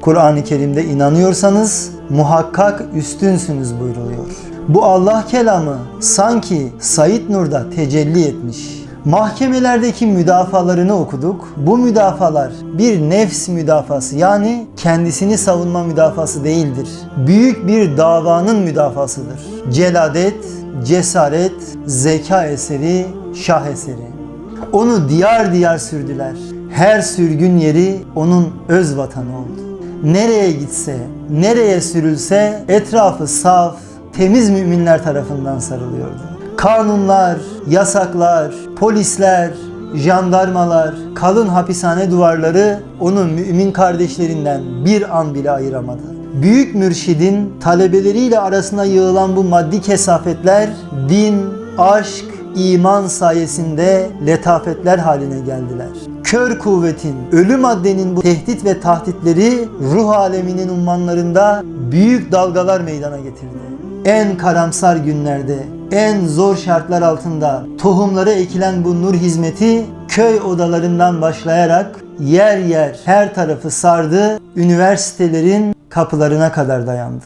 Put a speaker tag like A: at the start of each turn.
A: Kur'an-ı Kerim'de inanıyorsanız muhakkak üstünsünüz buyruluyor. Bu Allah kelamı sanki Said Nur'da tecelli etmiş. Mahkemelerdeki müdafalarını okuduk. Bu müdafalar bir nefs müdafası yani kendisini savunma müdafası değildir. Büyük bir davanın müdafasıdır. Celadet, cesaret, zeka eseri, şah eseri. Onu diyar diyar sürdüler. Her sürgün yeri onun öz vatanı oldu. Nereye gitse, nereye sürülse etrafı saf, temiz müminler tarafından sarılıyordu. Kanunlar, yasaklar, polisler, jandarmalar, kalın hapishane duvarları onu mümin kardeşlerinden bir an bile ayıramadı. Büyük mürşidin talebeleriyle arasına yığılan bu maddi kesafetler din, aşk, iman sayesinde letafetler haline geldiler. Kör kuvvetin, ölü maddenin bu tehdit ve tahditleri ruh aleminin ummanlarında büyük dalgalar meydana getirdi. En karamsar günlerde, en zor şartlar altında tohumları ekilen bu nur hizmeti köy odalarından başlayarak yer yer her tarafı sardı, üniversitelerin kapılarına kadar dayandı.